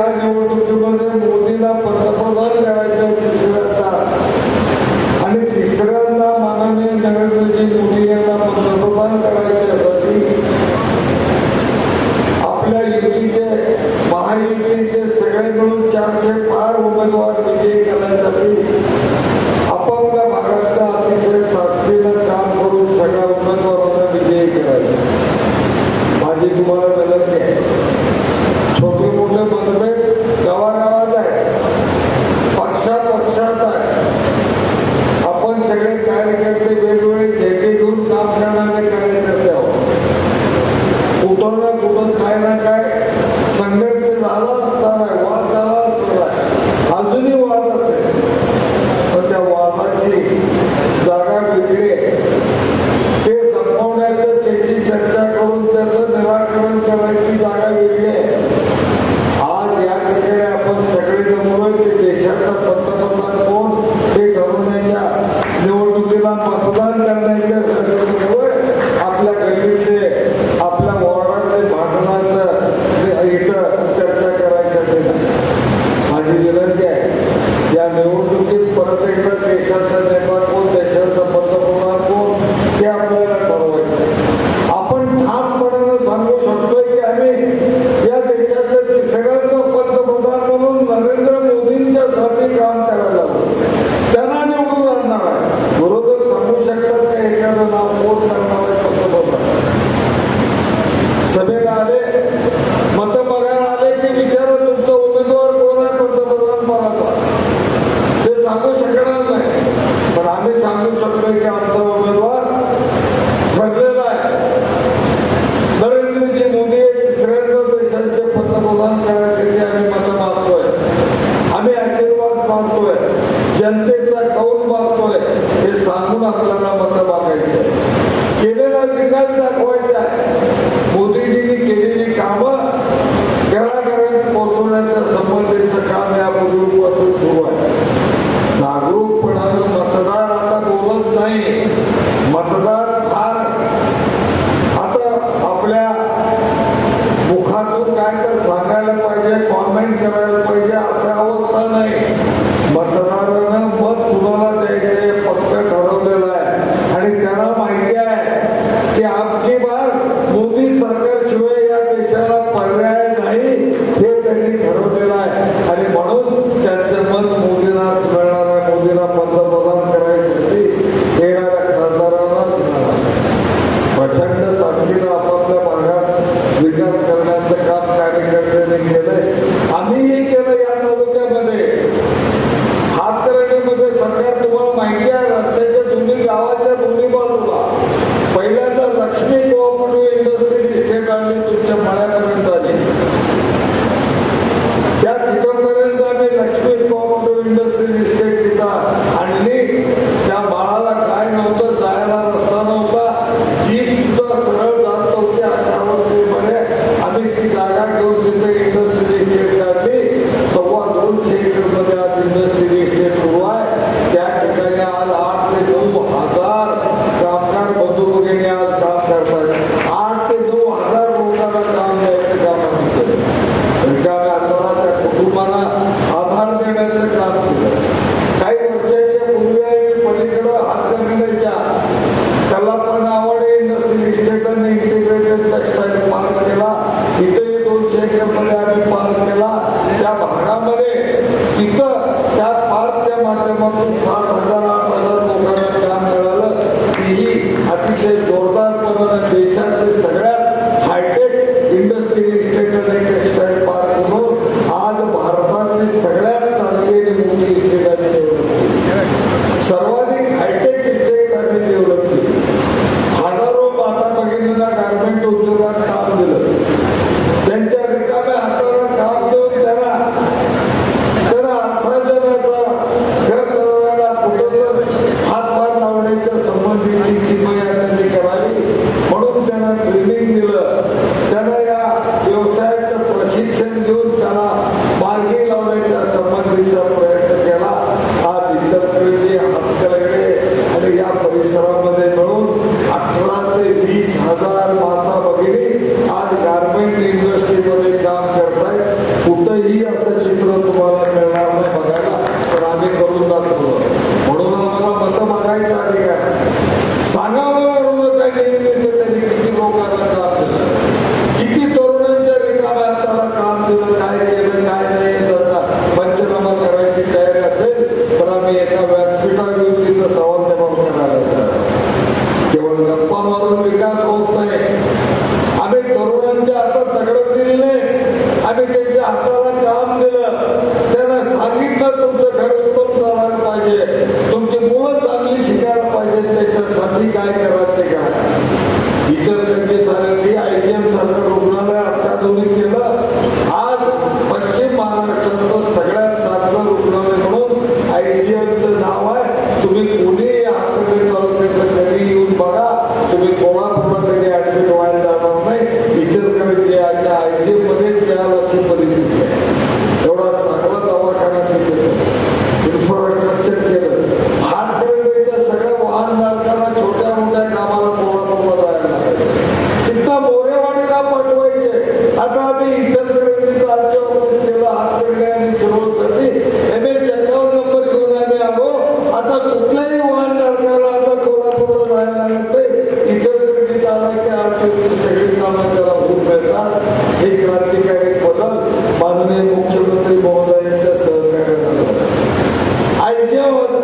algo quanto dois. प्रचंड ताकदीनं आपापल्या भागात विकास I feel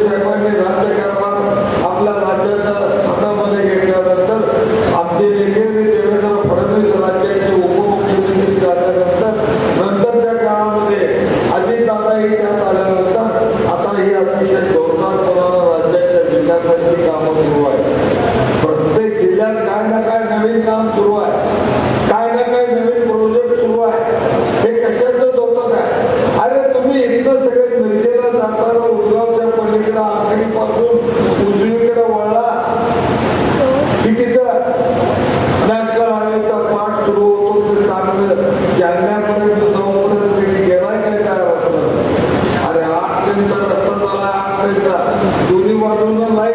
सरकार के राज्य का लेनचा रस्ता झाला दोन्ही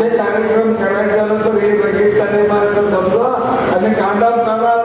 असे कार्यक्रम करायच्या नंतर हे रंगीत कलेमा असं समजा आणि कांदा काढा